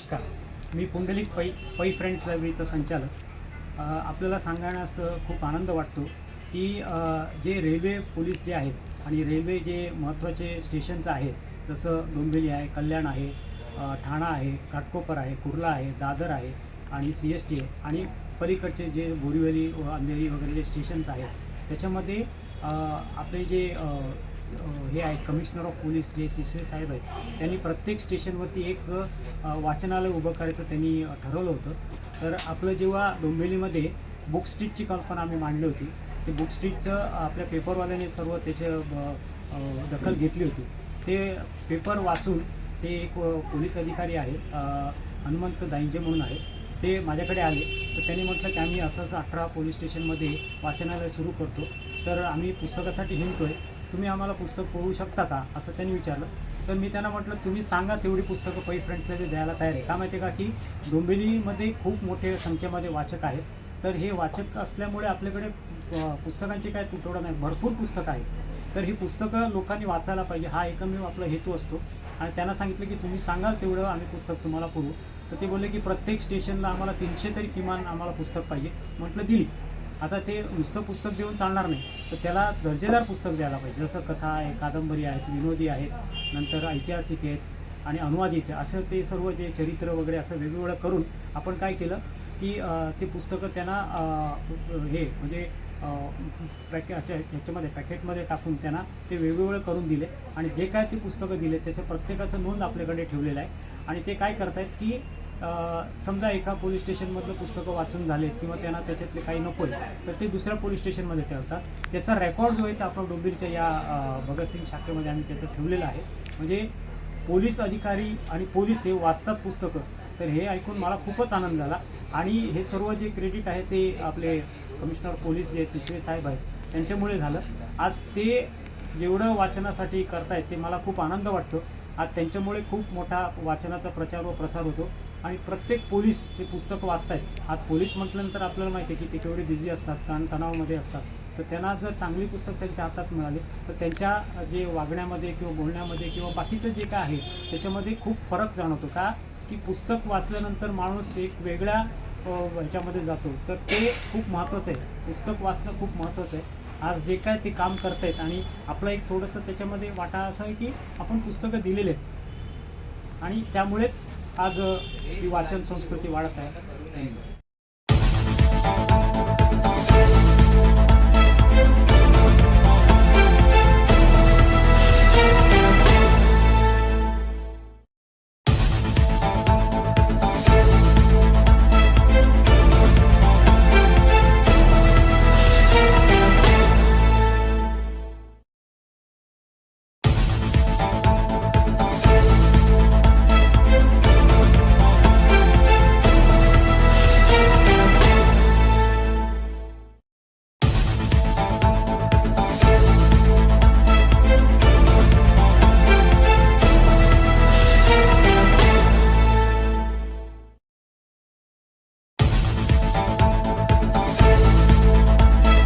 नमस्कार. मी पुंडलिक पै पै फ्रेंड्स लायब्ररीचा संचालक. आपल्याला सांगण्यास खूप आनंद वाटतो की जे रेल्वे पोलीस जे आहेत आणि रेल्वे जे महत्त्वाचे स्टेशन्स आहेत जसं डोंबिवली आहे कल्याण आहे ठाणा आहे घाटकोपर आहे कुर्ला आहे दादर आहे आणि सी एस टी आहे आणि पलीकडचे जे बोरीवली व अंधेरी वगैरे जे स्टेशन्स आहेत त्याच्यामध्ये आपले जे हे आहेत कमिशनर ऑफ पोलीस जे सिसवे साहेब आहेत त्यांनी प्रत्येक स्टेशनवरती एक वाचनालय उभं करायचं त्यांनी ठरवलं होतं. तर आपलं जेव्हा डोंबिवलीमध्ये बुक स्ट्रीटची कल्पना आम्ही मांडली होती ते बुक स्ट्रीटचं आपल्या पेपरवाल्याने सर्व त्याचे दखल घेतली होती. ते पेपर वाचून ते एक पोलीस अधिकारी आहेत हनुमंत दांजे म्हणून आहे ते माझ्याकडे आले. तर त्यांनी म्हटलं की आम्ही असं असं अठरा पोलीस स्टेशनमध्ये वाचनालय सुरू करतो. तर आम्ही पुस्तकासाठी हिंडतो आहे तुम्ही आम्हाला पुस्तक पोहू शकता का? असं त्यांनी विचारलं. तर मी त्यांना म्हटलं तुम्ही सांगा तेवढी पुस्तकं पै फ्रेंड्सला द्यायला तयार आहे. का माहिती आहे का की डोंबिवलीमध्ये खूप मोठे संख्येमध्ये वाचक आहेत. तर हे वाचक असल्यामुळे आपल्याकडे पुस्तकांची काय तुटवडा नाही. भरपूर पुस्तकं आहेत. तर ही पुस्तकं लोकांनी वाचायला पाहिजे. हा एकमेव आपला हेतू असतो. आणि त्यांना सांगितलं की तुम्ही सांगाल तेवढं आम्ही पुस्तक तुम्हाला पुरवू तर ते बोलले की प्रत्येक स्टेशनला आम्हाला तीनशे तरी किमान आम्हाला पुस्तक पाहिजे. म्हटलं दिली. आता ते नुसतं पुस्तक देऊन चालणार नाही. तर त्याला दर्जेदार पुस्तक द्यायला पाहिजे. जसं कथा आहे कादंबरी आहेत विनोदी आहेत नंतर ऐतिहासिक आहेत आणि अनुवादित आहे असं ते सर्व जे चरित्र वगैरे असं वेगवेगळं करून आपण काय केलं की ते पुस्तकं त्यांना हे म्हणजे पॅके ह्याच्यामध्ये पॅकेटमध्ये टाकून त्यांना ते वेगवेगळं करून दिले. आणि जे काय ते पुस्तकं दिले त्याचं प्रत्येकाचं नोंद आपल्याकडे ठेवलेलं आहे. आणि ते काय करतायत की समजा एका पोलीस स्टेशनमधलं पुस्तकं वाचून झाले किंवा त्यांना त्याच्यातले काही नको आहे तर ते दुसऱ्या पोलीस स्टेशनमध्ये ठेवतात. त्याचा रेकॉर्ड जो आहे तो आपण डोंबिवलीच्या या भगतसिंग शाखेमध्ये आम्ही त्याचं ठेवलेलं आहे. म्हणजे पोलीस अधिकारी आणि पोलीस हे वाचतात पुस्तकं. तर हे ऐकून मला खूपच आनंद झाला. आणि हे सर्व जे क्रेडिट आहे ते आपले कमिशनर पोलीस जे सिसवे साहेब आहेत त्यांच्यामुळे झालं. आज ते जेवढं वाचनासाठी करतायत ते मला खूप आनंद वाटतो. आज त्यांच्यामुळे खूप मोठा वाचनाचा प्रचार व प्रसार होतो. आणि प्रत्येक पोलीस हे पुस्तक वाचतायत. आज पोलीस म्हटल्यानंतर आपल्याला माहिती आहे की ते केवढे बिझी असतात ताण तणावामध्ये असतात. तर त्यांना जर चांगली पुस्तक त्यांच्या हातात मिळाली तर त्यांच्या जे वागण्यामध्ये किंवा बोलण्यामध्ये किंवा बाकीचं जे काय आहे त्याच्यामध्ये खूप फरक जाणवतो. का की पुस्तक वाचल्यानंतर माणूस एक वेगळ्या ह्याच्यामध्ये जातो. तर ते खूप महत्त्वाचं आहे. पुस्तक वाचणं खूप महत्त्वाचं आहे. आज जे काय ते काम करतायत आणि आपला एक थोडंसं त्याच्यामध्ये वाटा असा आहे की आपण पुस्तकं दिलेले आहेत. आणि त्यामुळेच आज ही वाचन संस्कृती वाढत आहे. धन्यवाद.